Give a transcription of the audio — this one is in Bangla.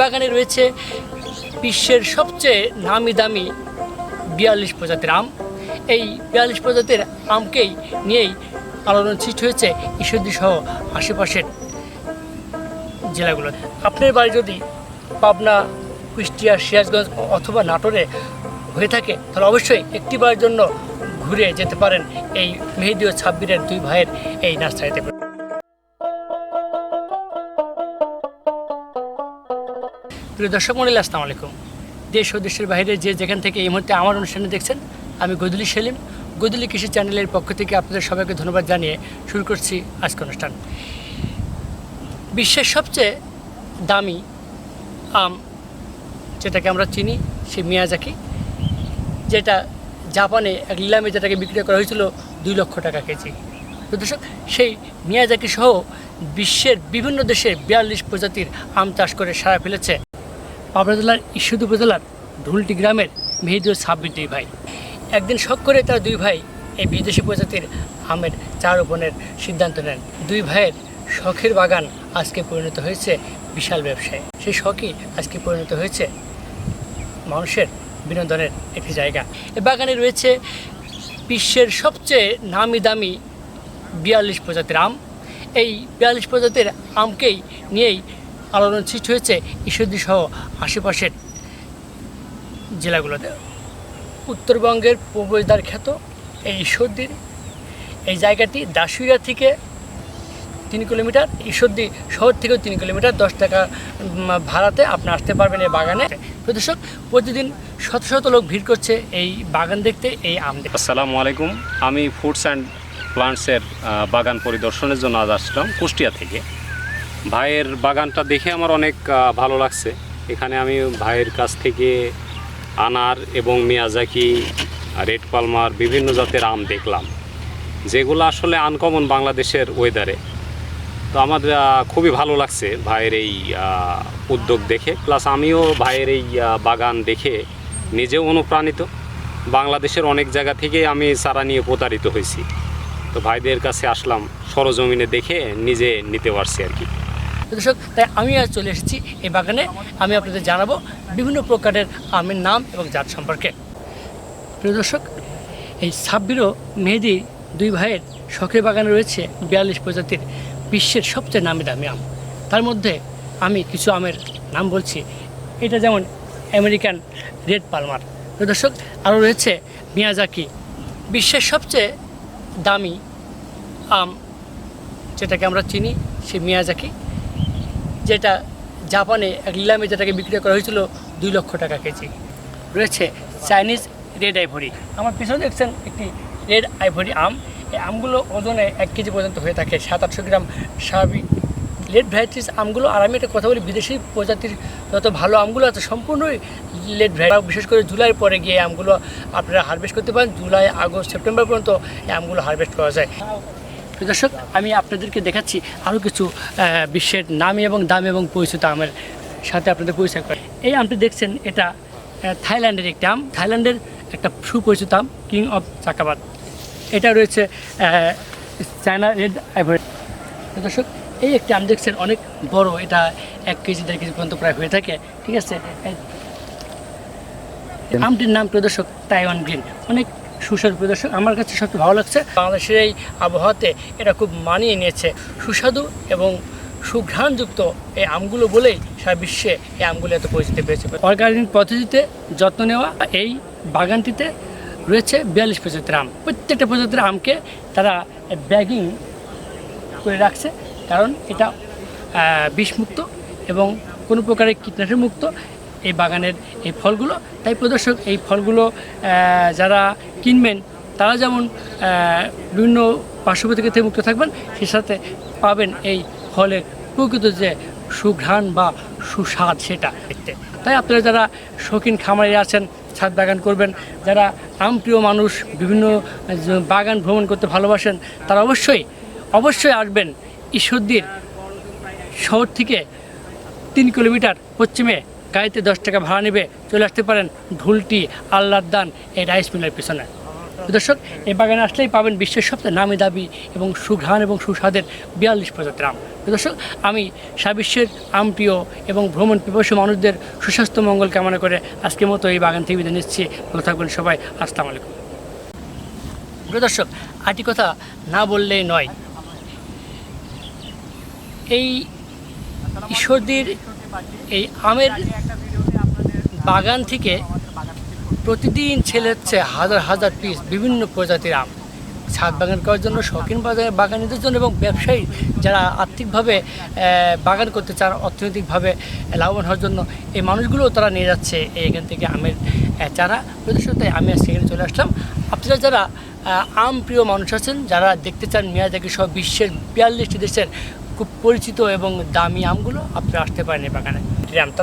বাগানে রয়েছে বিশ্বের সবচেয়ে নামি দামি বিয়াল্লিশ প্রজাতির আম। এই বিয়াল্লিশ প্রজাতির আমকেই নিয়েই আলোড়ন সৃষ্টি হয়েছে ঈশ্বরদী সহ আশেপাশের জেলাগুলো আপনার বাড়ি যদি পাবনা, কুষ্টিয়া, সিরাজগঞ্জ অথবা নাটোরে হয়ে থাকে, তাহলে অবশ্যই একটি বারের জন্য ঘুরে যেতে পারেন এই মেহেদি ও ছাব্বিরের দুই ভাইয়ের এই নার্সারিতে। প্রিয় দর্শক মন্ডলী, আসসালামু আলাইকুম। দেশ ও দেশের বাইরে যে যেখান থেকে এই মুহূর্তে আমার অনুষ্ঠানে দেখছেন, আমি গদুলি সেলিম। গদুলি কৃষি চ্যানেলের পক্ষ থেকে আপনাদের সবাইকে ধন্যবাদ জানিয়ে শুরু করছি আজকে অনুষ্ঠান। বিশ্বের সবচেয়ে দামি আম, যেটাকে আমরা চিনি সে মিয়াজাকি, যেটা জাপানে এক নিলামে যেটাকে বিক্রি করা হয়েছিল দুই লক্ষ টাকা কেজি। দর্শক, সেই মিয়াজাকি সহ বিশ্বের বিভিন্ন দেশে বিয়াল্লিশ প্রজাতির আম চাষ করে সারা ফেলেছে পাবনা জেলার ঈশ্বরদী উপজেলার ঢুলটি গ্রামের মেহেদুর সাব্বির দুই ভাই। একদিন শখ করে তার দুই ভাই এই বিদেশি প্রজাতির আমের চার রোপণের সিদ্ধান্ত নেন। দুই ভাইয়ের শখের বাগান আজকে পরিণত হয়েছে বিশাল ব্যবসায়। সেই শখই আজকে পরিণত হয়েছে মানুষের বিনোদনের একটি জায়গা। এ বাগানে রয়েছে বিশ্বের সবচেয়ে নামি দামি বিয়াল্লিশ প্রজাতির আম। এই বিয়াল্লিশ প্রজাতির আমকেই নিয়েই আলোড়ন সৃষ্টি হয়েছে ঈশ্বরদী সহ আশেপাশের জেলাগুলোতে। উত্তরবঙ্গের প্রবেশদ্বার খ্যাত এই ঈশ্বরদীর এই জায়গাটি দাসুইয়া থেকে তিন কিলোমিটার, ঈশ্বরদী শহর থেকেও তিন কিলোমিটার, দশ টাকা ভাড়াতে আপনি আসতে পারবেন এই বাগানে। প্রদর্শক প্রতিদিন শত শত লোক ভিড় করছে এই বাগান দেখতে, এই আম দেখতে। আসসালামু আলাইকুম। আমি ফুডস অ্যান্ড প্লান্টসের বাগান পরিদর্শনের জন্য আজ আসলাম কুষ্টিয়া থেকে। ভাইয়ের বাগানটা দেখে আমার অনেক ভালো লাগছে। এখানে আমি ভাইয়ের কাছ থেকে আনার এবং মিয়াজাকি, রেড পালমার বিভিন্ন জাতের আম দেখলাম, যেগুলো আসলে আনকমন বাংলাদেশের ওয়েদারে তো আমার খুবই ভালো লাগছে ভাইয়ের এই উদ্যোগ দেখে। প্লাস আমিও ভাইয়ের এই বাগান দেখে নিজেও অনুপ্রাণিত। বাংলাদেশের অনেক জায়গা থেকে আমি চারা নিয়ে প্রতারিত হয়েছি। তো ভাইদের কাছে আসলাম, সরজমিনে দেখে নিজে নিতে পারছি আর কি। দর্শক, তাই আমি আজ চলে এসেছি এই বাগানে। আমি আপনাদের জানাব বিভিন্ন প্রকারের আমের নাম এবং জাত সম্পর্কে। প্রিয় দর্শক, এই সাব্বিরও মেহেদি দুই ভাইয়ের শখের বাগানে রয়েছে বিয়াল্লিশ প্রজাতির বিশ্বের সবচেয়ে নামি দামি আম। তার মধ্যে আমি কিছু আমের নাম বলছি। এটা যেমন আমেরিকান রেড পালমার। দর্শক, আরও রয়েছে মিয়াজাকি, বিশ্বের সবচেয়ে দামি আম যেটাকে আমরা চিনি, সে মিয়াজাকি। যেটা জাপানে এক নিলামে যেটাকে বিক্রি করা হয়েছিল দুই লক্ষ টাকা কেজি। রয়েছে চাইনিজ রেড আইভরি। আমার পিছনে দেখছেন একটি রেড আইভরি আম। এই আমগুলো ওজনে এক কেজি পর্যন্ত হয়ে থাকে, সাত আটশো গ্রাম। স্বাভাবিক লেট ভ্যারাইটিস আমগুলো, আর আমি একটা কথা বলি, বিদেশি প্রজাতির যত ভালো আমগুলো আছে, সম্পূর্ণই লেট ভ্যারাইটি বিশেষ করে জুলাই পরে গিয়ে আমগুলো আপনারা হারভেস্ট করতে পারেন। জুলাই, আগস্ট, সেপ্টেম্বর পর্যন্ত এই আমগুলো হারভেস্ট করা যায়। দর্শক আমি আপনাদেরকে দেখাচ্ছি আরও কিছু বিশ্বের নামি এবং দামি এবং পরিচিত আমের সাথে আপনাদের পরিচয় করে। এই আমটি দেখছেন এটা থাইল্যান্ডের একটি আম। থাইল্যান্ডের একটা সুপরিচিত আম কিং অফ চাকাবাদ। এটা রয়েছে চায়না রেড আইভরি। দর্শক এই একটি আম দেখছেন অনেক বড়। এটা এক কেজি দেড় কেজি পর্যন্ত প্রায় হয়ে থাকে। ঠিক আছে? আমটির নাম প্রদর্শক তাইওয়ান গ্রিন। অনেক সুস্বাদু প্রদর্শক আমার কাছে সবচেয়ে ভালো লাগছে। বাংলাদেশের এই আবহাওয়াতে এটা খুব মানিয়ে নিয়েছে। সুস্বাদু এবং সুঘ্রাণযুক্ত এই আমগুলো বলেই সারা বিশ্বে এই আমগুলো এত পরিচিতি পেয়েছে। অর্গানিক পদ্ধতিতে যত্ন নেওয়া এই বাগানটিতে রয়েছে বিয়াল্লিশ প্রজাতির আম। প্রত্যেকটা প্রজাতির আমকে তারা ব্যাগিং করে রাখছে কারণ এটা বিষমুক্ত এবং কোনো প্রকারের কীটনাশক মুক্ত এই বাগানের এই ফলগুলো। তাই প্রদর্শক, এই ফলগুলো যারা কিনবেন, তারা যেমন বিভিন্ন পার্শ্বপ্রতিক্রিয়া থেকে মুক্ত থাকবেন সে সাথে পাবেন এই ফলের প্রকৃত যে সুঘ্রাণ বা সুস্বাদ সেটা দেখতে। তাই আপনারা যারা শৌখিন খামারে আছেন, ছাদ বাগান করবেন, যারা আমপ্রিয় মানুষ, বিভিন্ন বাগান ভ্রমণ করতে ভালোবাসেন, তারা অবশ্যই অবশ্যই আসবেন ঈশ্বরদীর শহর থেকে তিন কিলোমিটার পশ্চিমে গাড়িতে দশ টাকা ভাড়া নেবে, চলে আসতে পারেন ঢুলটি আল্লাহদান এই রাইস মিলের পিছনে। দর্শক, এই বাগানে আসলেই পাবেন বিশ্বের সবচেয়ে নামি দাবি এবং সুঘ্রাণ এবং সুস্বাদের বিয়াল্লিশ প্রজাতির আম। দর্শক, আমি বিশ্বের আম এবং ভ্রমণ পিপাসু মানুষদের সুস্বাস্থ্য মঙ্গল কামনা করে আজকের মতো এই বাগান থেকে বিদায় নিচ্ছি। ভালো থাকবেন সবাই, আসসালামু আলাইকুম। প্রিয় দর্শক, আরেকটি কথা না বললেই নয়। এই ঈশ্বরদীর এই আমের বাগান থেকে প্রতিদিন ছেলে হচ্ছে হাজার হাজার পিস বিভিন্ন প্রজাতির আম। ছাদ বাগান করার জন্য, শৌখিন বাজার বাগানিদের জন্য এবং ব্যবসায়ী যারা আর্থিকভাবে বাগান করতে চান, অর্থনৈতিকভাবে লাভবান হওয়ার জন্য এই মানুষগুলো তারা নিয়ে যাচ্ছে এখান থেকে আমের চারা। তাই আমি সেখানে চলে আসলাম। আপনারা যারা আম প্রিয় মানুষ আছেন, যারা দেখতে চান মেয়াদাকে সব বিশ্বের বিয়াল্লিশটি দেশের খুব পরিচিত এবং দামি আমগুলো আপনি আসতে পারেন এই বাগানে। আমটা